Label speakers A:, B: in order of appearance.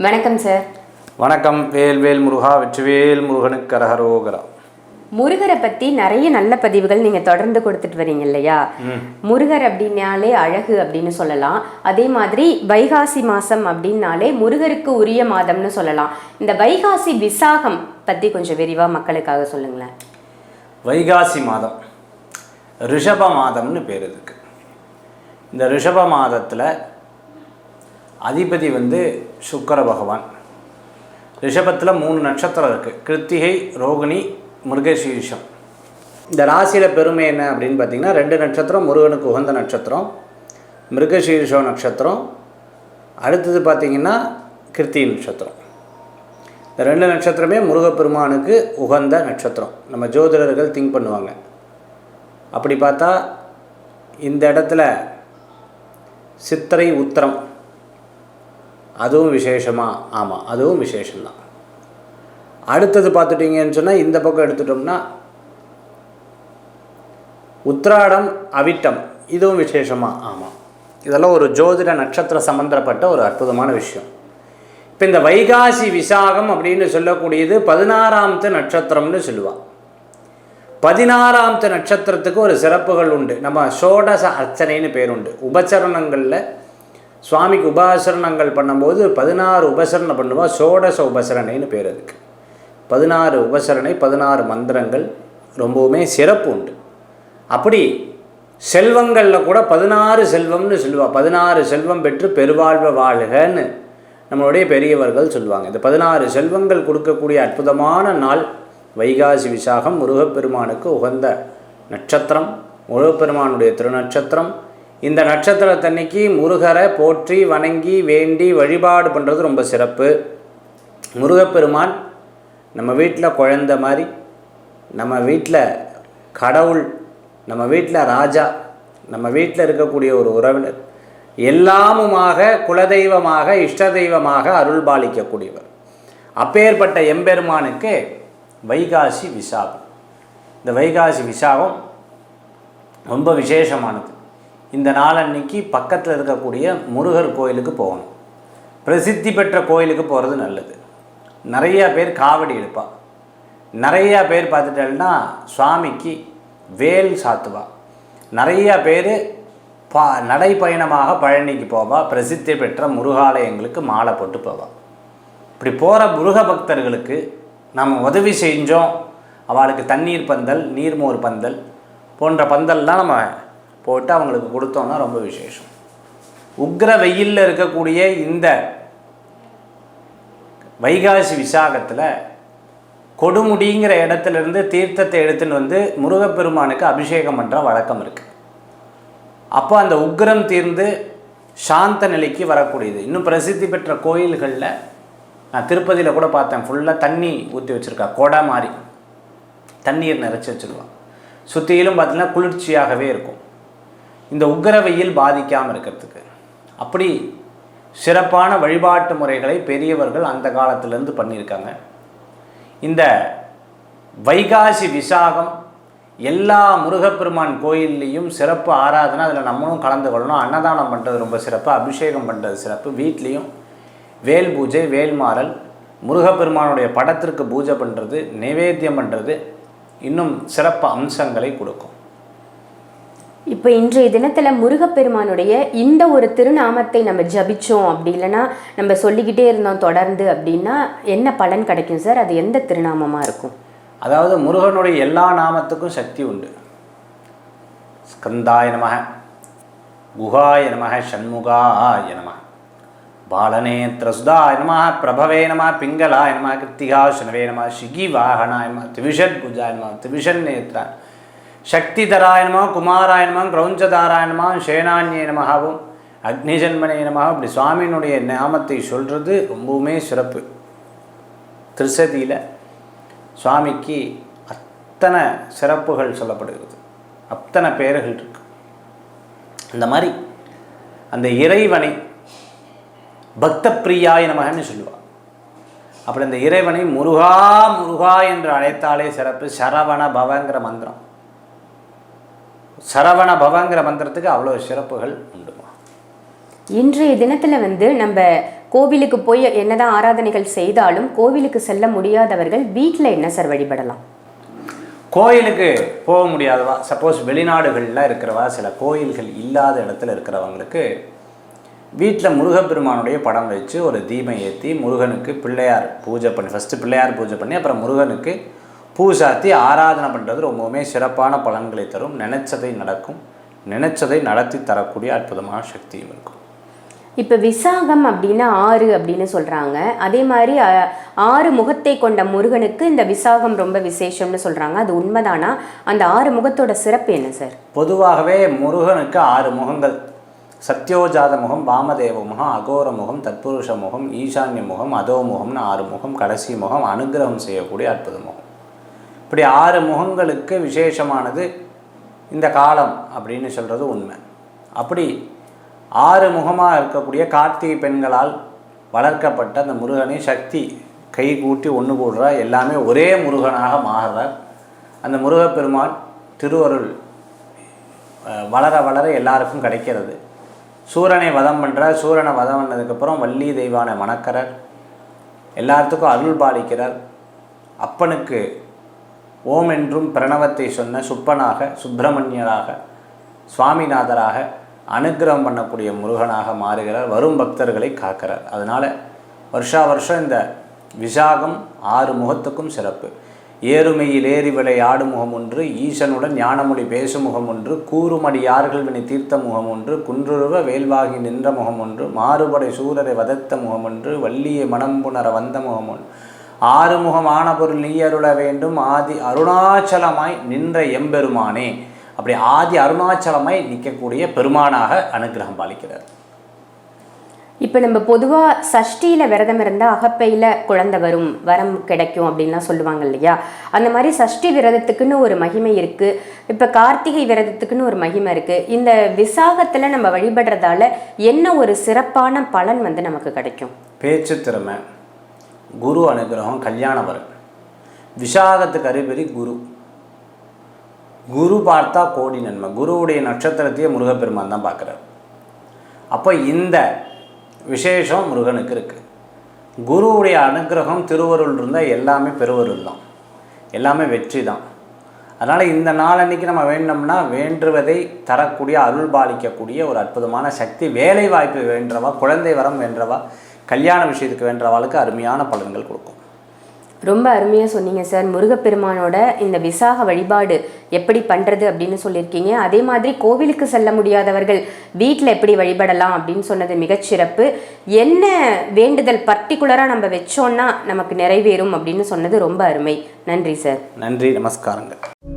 A: வணக்கம் சார்
B: வணக்கம் வேல்வேல் முருகா வெற்றிவேல் முருகனுக்கு கரகரோகரா.
A: முருகரை பத்தி நிறைய நல்ல பதிவுகள் நீங்க தொடர்ந்து கொடுத்துட்டு வரீங்க இல்லையா? முருகர் அப்படின்னாலே அழகு அப்படின்னு சொல்லலாம். அதே மாதிரி வைகாசி மாசம் அப்படின்னாலே முருகருக்கு உரிய மாதம்னு சொல்லலாம். இந்த வைகாசி விசாகம் பத்தி கொஞ்சம் விரிவா மக்களுக்காக சொல்லுங்களேன்.
B: வைகாசி மாதம். ரிஷப மாதம்னு பேர் இதுக்கு. இந்த ரிஷப மாதத்தில் அதிபதி வந்து சுக்கர பகவான். ரிஷபத்தில் மூணு நட்சத்திரம் இருக்குது கிருத்திகை ரோகிணி மிருகசீரிஷம். இந்த ராசியில் பெருமை என்ன அப்படின்னு பார்த்தீங்கன்னா ரெண்டு நட்சத்திரம் முருகனுக்கு உகந்த நட்சத்திரம் மிருகசீரிஷம் நட்சத்திரம். அடுத்தது பார்த்தீங்கன்னா கிருத்தி நட்சத்திரம். இந்த ரெண்டு நட்சத்திரமே முருகப்பெருமானுக்கு உகந்த நட்சத்திரம். நம்ம ஜோதிடர்கள் திங்க் பண்ணுவாங்க. அப்படி பார்த்தா இந்த இடத்துல சித்திரை உத்தரம் அதுவும் விசேஷமாக ஆமாம் அதுவும் விசேஷம்தான். அடுத்தது பார்த்துட்டிங்கன்னு சொன்னால் இந்த பக்கம் எடுத்துட்டோம்னா உத்ராடம் அவிட்டம் இதுவும் விசேஷமாக ஆமாம் இதெல்லாம் ஒரு ஜோதிட நட்சத்திர சம்மந்தப்பட்ட ஒரு அற்புதமான விஷயம். இப்போ இந்த வைகாசி விசாகம் அப்படின்னு சொல்லக்கூடியது பதினாறாமத்து நட்சத்திரம்னு சொல்லுவாள் பதினாறாமத்து நட்சத்திரத்துக்கு ஒரு சிறப்புகள் உண்டு. நம்ம சோடச அர்ச்சனைன்னு பேர் உண்டு. உபசரணங்களில் சுவாமிக்கு உபாசரணங்கள் பண்ணும்போது பதினாறு உபசரணை பண்ணுவோம் சோடச உபசரணைன்னு பேர் அதுக்கு. பதினாறு உபசரணை பதினாறு மந்திரங்கள் ரொம்பவுமே சிறப்பு உண்டு. அப்படி செல்வங்களில் கூட பதினாறு செல்வம்னு சொல்லுவா. பதினாறு செல்வம் பெற்று பெருவாழ்வ வாழ்கன்னு நம்மளுடைய பெரியவர்கள் சொல்லுவாங்க. இந்த பதினாறு செல்வங்கள் கொடுக்கக்கூடிய அற்புதமான நாள் வைகாசி விசாகம் முருகப்பெருமானுக்கு உகந்த நட்சத்திரம் முருகப்பெருமானுடைய திருநட்சத்திரம் இந்த நட்சத்திரத்தன்னைக்கு முருகரை போற்றி வணங்கி வேண்டி வழிபாடு பண்ணுறது ரொம்ப சிறப்பு. முருகப்பெருமான் நம்ம வீட்டில் குழந்த மாதிரி நம்ம வீட்டில் கடவுள் நம்ம வீட்டில் ராஜா நம்ம வீட்டில் இருக்கக்கூடிய ஒரு உறவினர் எல்லாமுமாக குலதெய்வமாக இஷ்ட தெய்வமாக அருள் பாலிக்கக்கூடியவர். அப்பேற்பட்ட எம்பெருமானுக்கு வைகாசி விசாகம். இந்த வைகாசி விசாகம் ரொம்ப விசேஷமானது. இந்த நாளன்னைக்கு பக்கத்தில் இருக்கக்கூடிய முருகர் கோயிலுக்கு போகணும். பிரசித்தி பெற்ற கோயிலுக்கு போகிறது நல்லது. நிறையா பேர் காவடி எடுப்பா. நிறையா பேர் பார்த்துட்டேன்னா சுவாமிக்கு வேல் சாத்துவா. நிறையா பேர் பா நடைப்பயணமாக பழனிக்கு போவா பிரசித்தி பெற்ற முருகாலயங்களுக்கு மாலை போட்டு போவா. இப்படி போகிற முருக பக்தர்களுக்கு நம்ம உதவி செஞ்சோம். அவளுக்கு தண்ணீர் பந்தல் நீர்மோர் பந்தல் போன்ற பந்தல்லாம் நம்ம போட்டு அவங்களுக்கு கொடுத்தோம்னா ரொம்ப விசேஷம். உக்ர வெயிலில் இருக்கக்கூடிய இந்த வைகாசி விசாகத்தில் கொடுமுடிங்கிற இடத்துல இருந்து தீர்த்தத்தை எடுத்துன்னு வந்து முருகப்பெருமானுக்கு அபிஷேகம் பண்ணுற வழக்கம் இருக்குது அப்போ அந்த உக்ரம் தீர்ந்து சாந்த நிலைக்கு வரக்கூடியது. இன்னும் பிரசித்தி பெற்ற கோயில்களில் நான் திருப்பதியில் கூட பார்த்தேன். ஃபுல்லாக தண்ணி ஊற்றி வச்சுருக்கா கொடை மாதிரி. தண்ணீர் நிறைச்சி வச்சுருவான் சுற்றிலும் பார்த்திங்கன்னா குளிர்ச்சியாகவே இருக்கும். இந்த உக்ரவையில் வெயில் பாதிக்காமல் இருக்கிறதுக்கு. அப்படி சிறப்பான வழிபாட்டு முறைகளை பெரியவர்கள் அந்த காலத்திலேருந்து பண்ணியிருக்காங்க. இந்த வைகாசி விசாகம் எல்லா முருகப்பெருமான் கோயில்லையும் சிறப்பு ஆராதனை அதில் நம்மளும் கலந்து கொள்ளணும். அன்னதானம் பண்ணுறது ரொம்ப சிறப்பு அபிஷேகம் பண்ணுறது சிறப்பு. வீட்லேயும் வேல் பூஜை வேல்மாறல் முருகப்பெருமானுடைய படத்திற்கு பூஜை பண்ணுறது நைவேத்தியம் பண்ணுறது இன்னும் சிறப்பு அம்சங்களை கொடுக்கும்.
A: இப்போ இன்றைய தினத்தில் முருகப்பெருமானுடைய இந்த ஒரு திருநாமத்தை நம்ம ஜபிச்சோம் அப்படி இல்லைன்னா நம்ம சொல்லிக்கிட்டே இருந்தோம் தொடர்ந்து அப்படின்னா என்ன பலன் கிடைக்கும் சார்? அது எந்த திருநாமமாக இருக்கும்?
B: அதாவது முருகனுடைய எல்லா நாமத்துக்கும் சக்தி உண்டு. ஸ்கந்தாய நம குகாய நம சண்முகாய நம பாலநேத்திரசுதாய நம பிரபவே நம பிங்களாய நம கிருத்திகா சனவே நம ஷிகி வாகனாய நம திவிஷன் பூஜாய நம திவிஷன் நேத்ரா சக்தி நம குமாராய நம கிரௌஞ்சதாராய நம சேனான்யே நமகாவும் அக்னிஜன்மனே நம இப்படி சுவாமியினுடைய நாமத்தை சொல்கிறது ரொம்பவுமே சிறப்பு. திருசதியில் சுவாமிக்கு அத்தனை சிறப்புகள் சொல்லப்படுகிறது. அத்தனை பெயர்கள் இருக்கு. அந்த மாதிரி அந்த இறைவனை பக்த பிரியாய நமகன்னு சொல்லுவாள் அப்படி அந்த இறைவனை முருகா முருகா என்று அழைத்தாலே சிறப்பு. சரவண பவங்கிற மந்திரம். சரவண பவங்கிற மந்திரத்துக்கு அவ்வளோ சிறப்புகள் உண்டுமா?
A: இன்றைய தினத்துல வந்து நம்ம கோவிலுக்கு போய் என்னதான் ஆராதனைகள் செய்தாலும் கோவிலுக்கு செல்ல முடியாதவர்கள் வீட்ல என்ன சார் வழிபடலாம்?
B: கோயிலுக்கு போக முடியாதவா? சப்போஸ் வெளிநாடுகளில் இருக்கிறவா சில கோயில்கள் இல்லாத இடத்துல இருக்கிறவங்களுக்கு வீட்டில் முருகப்பெருமானுடைய படம் வச்சு ஒரு தீபம் ஏற்றி முருகனுக்கு பிள்ளையார் பூஜை பண்ணி ஃபஸ்ட்டு பிள்ளையார் பூஜை பண்ணி அப்புறம் முருகனுக்கு பூ சாத்தி ஆராதனை பண்ணுறது ரொம்பவுமே சிறப்பான பலன்களை தரும். நினைச்சதை நடக்கும். நினைச்சதை நடத்தி தரக்கூடிய அற்புதமான சக்தியும் இருக்கும்.
A: இப்போ விசாகம் அப்படின்னா ஆறு அப்படின்னு சொல்றாங்க. அதே மாதிரி ஆறு முகத்தை கொண்ட முருகனுக்கு இந்த விசாகம் ரொம்ப விசேஷம்னு சொல்றாங்க. அது உண்மைதானா? அந்த ஆறு முகத்தோட சிறப்பு என்ன சார்
B: பொதுவாகவே முருகனுக்கு ஆறு முகங்கள். சத்யோஜாத முகம் வாமதேவ முகம் அகோர முகம் தத்புருஷ முகம் ஈசான்ய முகம் அதோ முகம்னு ஆறு முகம் கடைசி முகம் அனுக்கிரகம் செய்யக்கூடிய அற்புத முகம். இப்படி ஆறு முகங்களுக்கு விசேஷமானது இந்த காலம் அப்படின்னு சொல்கிறது உண்மை. அப்படி ஆறு முகமாக இருக்கக்கூடிய கார்த்திகை பெண்களால் வளர்க்கப்பட்ட அந்த முருகனை சக்தி கை கூட்டி ஒன்று கூடுறா எல்லாமே ஒரே முருகனாக மாறுறார். அந்த முருகப்பெருமான் திருவருள் வளர வளர எல்லாருக்கும் கிடைக்கிறது. சூரனை வதம் பண்ணுறார் சூரனை வதம் பண்ணதுக்கப்புறம் வள்ளி தெய்வானை மணக்கரர் எல்லாத்துக்கும் அருள் பாலிக்கிறார். அப்பனுக்கு ஓம் என்றும் பிரணவத்தை சொன்ன சுப்பனாக சுப்பிரமணியராக சுவாமிநாதராக அனுக்கிரகம் பண்ணக்கூடிய முருகனாக மாறுகிறார். வரும் பக்தர்களை காக்கிறார். அதனால் வருஷா வருஷம் இந்த விசாகம் ஆறு முகத்துக்கும் சிறப்பு. ஏறுமையில் ஏறி விளை ஆடு முகம் ஒன்று ஈசனுடன் ஞானமொழி பேசும் முகம் ஒன்று கூறுமடியார்கள் வினை தீர்த்த முகம் ஒன்று குன்றுருவ வேல்வாகி நின்ற முகம் ஒன்று மாறுபடை சூரரை வதத்த முகம் ஒன்று வள்ளியை மனம் புணர வந்த முகம் ஒன்று. ஆறுமுகமான பொருள் நீ அருள வேண்டும். ஆதி அருணாச்சலமாய் நின்ற எம்பெருமானே. அப்படி ஆதி அருணாச்சலமாய் நிற்கக்கூடிய பெருமானாக அனுக்கிரகம் பாலிக்கிறார்.
A: இப்போ நம்ம பொதுவாக சஷ்டியில் விரதம் இருந்தால் அகப்பையில் குழந்தை வரும் வரம் கிடைக்கும் அப்படின்லாம் சொல்லுவாங்க இல்லையா? அந்த மாதிரி சஷ்டி விரதத்துக்குன்னு ஒரு மகிமை இருக்குது இப்போ கார்த்திகை விரதத்துக்குன்னு ஒரு மகிமை இருக்குது இந்த விசாகத்தில் நம்ம வழிபடுறதால என்ன ஒரு சிறப்பான பலன் வந்து நமக்கு கிடைக்கும்?
B: பேச்சு திறமை. குரு அனுகிரகம் கல்யாண வரன். விசாகத்துக்கு அறிபறி குரு. குரு பார்த்தா கோடி நன்மை. குருவுடைய நட்சத்திரத்தையே முருகப்பெருமான் தான் பார்க்குறார். அப்போ இந்த விசேஷம் முருகனுக்கு இருக்குது குருவுடைய அனுகிரகம் திருவருள் இருந்தால் எல்லாமே பெருவருள் தான். எல்லாமே வெற்றி தான். அதனால் இந்த நாளன்னைக்கு நம்ம வேண்டோம்னா வேண்டுவதை தரக்கூடிய அருள் பாலிக்கக்கூடிய ஒரு அற்புதமான சக்தி வேலை வாய்ப்பு வேண்டவா குழந்தை வரம் வேண்டவா கல்யாண விஷயத்துக்கு வேண்டவாளுக்கு அருமையான பலன்கள் கொடுக்கும்.
A: ரொம்ப அருமையாக சொன்னீங்க சார். முருகப்பெருமானோட இந்த விசாக வழிபாடு எப்படி பண்ணுறது அப்படின்னு சொல்லியிருக்கீங்க. அதே மாதிரி கோவிலுக்கு செல்ல முடியாதவர்கள் வீட்டில் எப்படி வழிபடலாம் அப்படின்னு சொன்னது மிகச்சிறப்பு. என்ன வேண்டுதல் பர்டிகுலராக நம்ம வச்சோன்னா நமக்கு நிறைவேறும் அப்படின்னு சொன்னது ரொம்ப அருமை. நன்றி சார்.
B: நன்றி நமஸ்காரங்கள்.